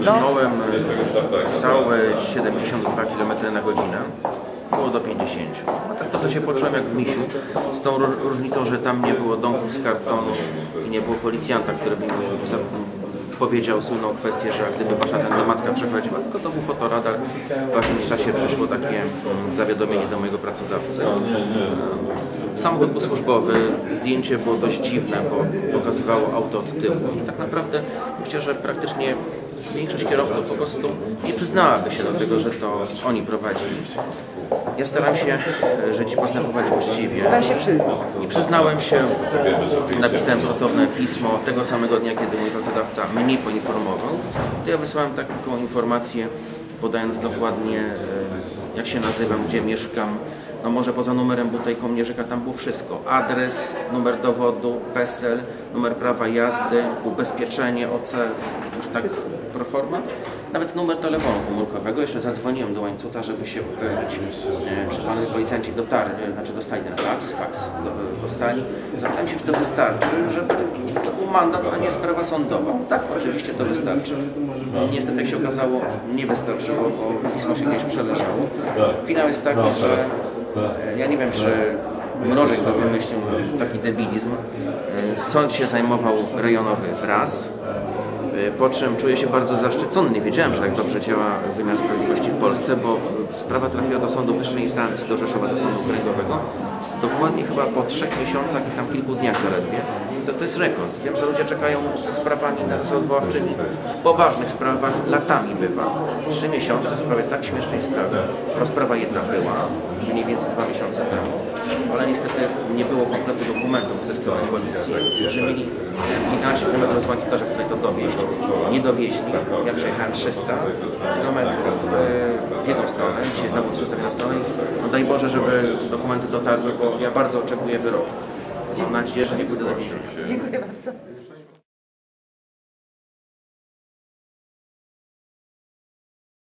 Brnąłem e, całe 72 km na godzinę. Było do 50. No tak trochę się poczułem jak w misiu, z tą ró- różnicą, że tam nie było domków z kartonu i nie było policjanta, który by powiedział słynną kwestię, że gdyby wasza ten matka przechodziła, tylko to był fotoradar. W jakimś czasie przyszło takie mm, zawiadomienie do mojego pracodawcy. E, Samochód był służbowy, zdjęcie było dość dziwne, bo pokazywało auto od tyłu i tak naprawdę myślę, że praktycznie większość kierowców po prostu nie przyznałaby się do tego, że to oni prowadzili. Ja staram się e, żyć i postępować uczciwie. Pan się przyznał. I przyznałem się, napisałem stosowne pismo tego samego dnia, kiedy mój pracodawca mnie poinformował. To ja wysłałem taką informację, podając dokładnie e, jak się nazywam, gdzie mieszkam. No może poza numerem butelką mnie rzeka, tam było wszystko. Adres, numer dowodu, PESEL, numer prawa jazdy, ubezpieczenie, OC, już tak pro forma. Nawet numer telefonu komórkowego. Jeszcze zadzwoniłem do łańcucha, żeby się upewnić, e, czy panowie policjanci dotarli, e, znaczy dostali ten faks, faks do- dostali. Zapytałem się, czy to wystarczy, żeby to był mandat, a nie sprawa sądowa. Tak, oczywiście to wystarczy. Niestety, jak się okazało, nie wystarczyło, bo pismo się gdzieś przeleżało. Finał jest taki, że e, ja nie wiem, czy Mrożek to wymyślił taki debilizm. E, Sąd się zajmował rejonowy raz, po czym czuję się bardzo zaszczycony. Nie wiedziałem, że tak dobrze działa wymiar sprawiedliwości w Polsce, bo sprawa trafiła do sądu wyższej instancji, do Rzeszowa, do sądu okręgowego. Dokładnie chyba po trzech miesiącach i tam kilku dniach zaledwie. To, to jest rekord. Wiem, że ludzie czekają ze sprawami na odwoławczymi. W poważnych sprawach latami bywa. Trzy miesiące w sprawie tak śmiesznej sprawy. Rozprawa jedna była, mniej więcej dwa miesiące temu, ale niestety nie było kompletu dokumentów ze strony policji, którzy mieli e, 15 km z łańcucha, żeby tutaj to. Nie dowieźli. Ja przejechałem 300 km w jedną stronę, dzisiaj znowu 300 w jedną stronę. No daj Boże, żeby dokumenty dotarły, bo ja bardzo oczekuję wyroku. Mam nadzieję, że nie pójdę do więzienia. Dziękuję bardzo.